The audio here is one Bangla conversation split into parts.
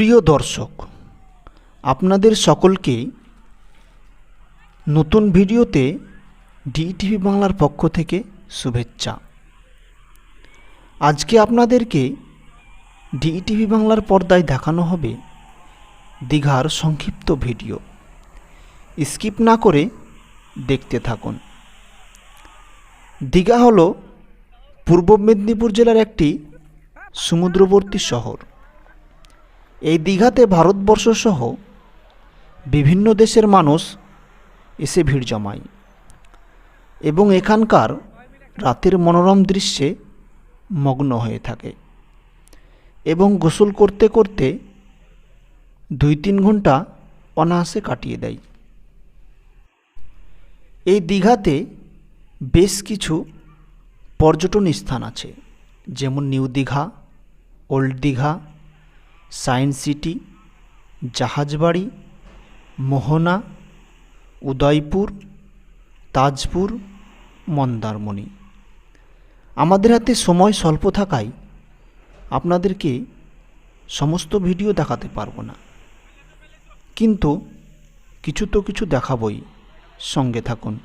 প্রিয় দর্শক, আপনাদের সকলকে নতুন ভিডিওতে ডিটিভি বাংলার পক্ষ থেকে শুভেচ্ছা। আজকে আপনাদেরকে ডিটিভি বাংলার পর্দায় দেখানো হবে দীঘার সংক্ষিপ্ত ভিডিও। স্কিপ না করে দেখতে থাকুন। দীঘা হলো পূর্ব মেদিনীপুর জেলার একটি সমুদ্রবর্তী শহর। এই দীঘাতে ভারতবর্ষ সহ বিভিন্ন দেশের মানুষ এসে ভিড় জমায় এবং এখানকার রাতের মনোরম দৃশ্যে মগ্ন হয়ে থাকে এবং গোসল করতে করতে দুই তিন ঘণ্টা অনায়াসে কাটিয়ে দেয়। এই দীঘাতে বেশ কিছু পর্যটন স্থান আছে, যেমন new Digha, old Digha science city, Jahajbari, Mohana, Udaipur, Tajpur, Mandarmani. আমাদের হাতে সময় স্বল্প থাকায় আপনাদেরকে সমস্ত ভিডিও দেখাতে পারব না। কিন্তু কিছু তো কিছু দেখাবই। সঙ্গে থাকুন।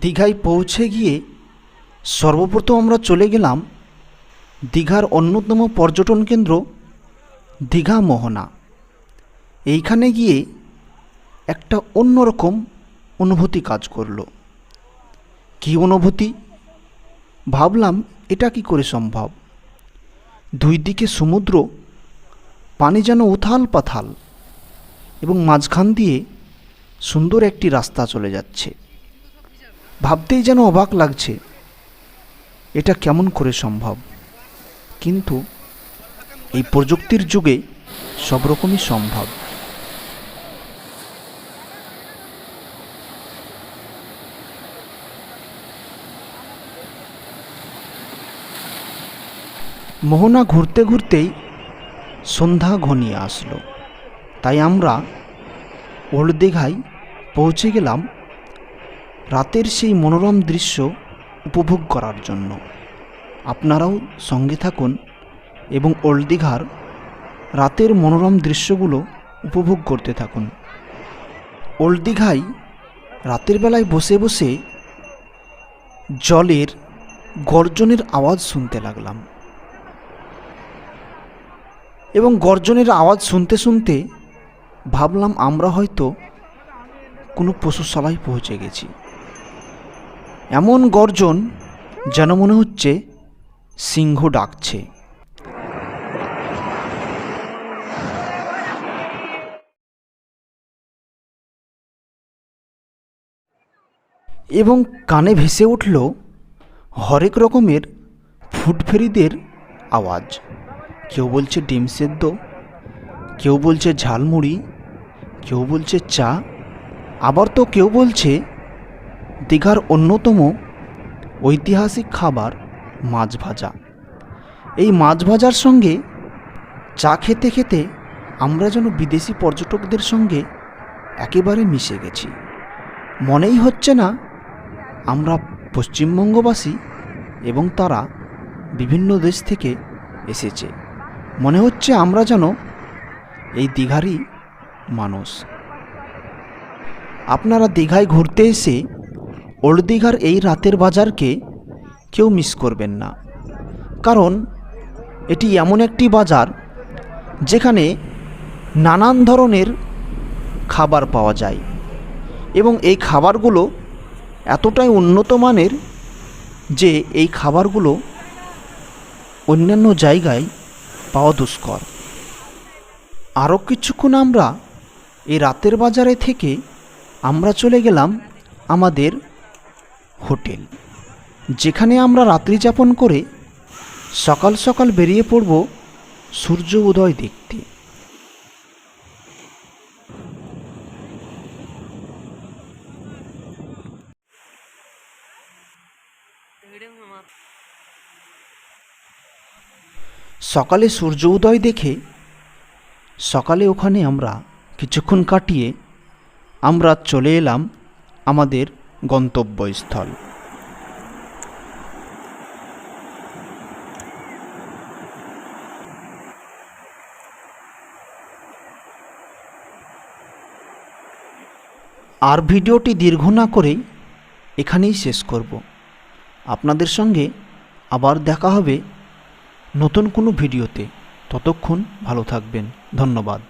দীঘায় পৌঁছে গিয়ে সর্বপ্রথম আমরা চলে গেলাম দীঘার অন্যতম পর্যটন কেন্দ্র দীঘা মোহনা এইখানে গিয়ে একটা অন্যরকম অনুভূতি কাজ করল। কী অনুভূতি? ভাবলাম, এটা কি করে সম্ভব? দুই দিকে সমুদ্র, পানি যেন উথাল পাথাল এবং মাঝখান দিয়ে সুন্দর একটি রাস্তা চলে যাচ্ছে। ভাবতেই যেন অবাক লাগছে, এটা কেমন করে সম্ভব? কিন্তু এই প্রযুক্তির যুগে সব রকমই সম্ভব। মোহনা ঘুরতে ঘুরতেই সন্ধ্যা ঘনিয়ে আসলো। তাই আমরা ওল্ড দীঘায় পৌঁছে গেলাম রাতের সেই মনোরম দৃশ্য উপভোগ করার জন্য। আপনারাও সঙ্গে থাকুন এবং ওল্ড দীঘার রাতের মনোরম দৃশ্যগুলো উপভোগ করতে থাকুন। ওল্ড দীঘায় রাতের বেলায় বসে বসে জলের গর্জনের আওয়াজ শুনতে লাগলাম। এবং গর্জনের আওয়াজ শুনতে শুনতে ভাবলাম আমরা হয়তো কোনো পশুশালায় পৌঁছে গেছি। এমন গর্জন যেন মনে হচ্ছে সিংহ ডাকছে। এবং কানে ভেসে উঠল হরেক রকমের ফুটফেরিদের আওয়াজ। কেউ বলছে ডিম সেদ্ধ, কেউ বলছে ঝালমুড়ি, কেউ বলছে চা, আবার তো কেউ বলছে দীঘার অন্যতম ঐতিহাসিক খাবার মাছ ভাজা। এই মাছ ভাজার সঙ্গে চা খেতে খেতে আমরা যেন বিদেশি পর্যটকদের সঙ্গে একেবারে মিশে গেছি। মনেই হচ্ছে না আমরা পশ্চিমবঙ্গবাসী এবং তারা বিভিন্ন দেশ থেকে এসেছে। মনে হচ্ছে আমরা যেন এই দীঘারই মানুষ। আপনারা দীঘায় ঘুরতে এসে ওল্ড দীঘার এই রাতের বাজারকে কেউ মিস করবেন না। কারণ এটি এমন একটি বাজার যেখানে নানান ধরনের খাবার পাওয়া যায় এবং এই খাবারগুলো এতটাই উন্নত মানের যে এই খাবারগুলো অন্যান্য জায়গায় পাওয়া দুষ্কর। আরও কিছুক্ষণ আমরা এই রাতের বাজারে থেকে আমরা চলে গেলাম আমাদের হোটেল, যেখানে আমরা রাত্রি যাপন করে সকাল সকাল বেরিয়ে পড়ব সূর্য উদয় দেখতে। সকালে সূর্য উদয় দেখে সকালে ওখানে আমরা কিছুক্ষণ কাটিয়ে আমরা চলে এলাম আমাদের গন্তব্যস্থল। আর ভিডিওটি দীর্ঘ না করেই এখানেই শেষ করব। আপনাদের সঙ্গে আবার দেখা হবে নতুন কোনো ভিডিওতে। ততক্ষণ ভালো থাকবেন। ধন্যবাদ।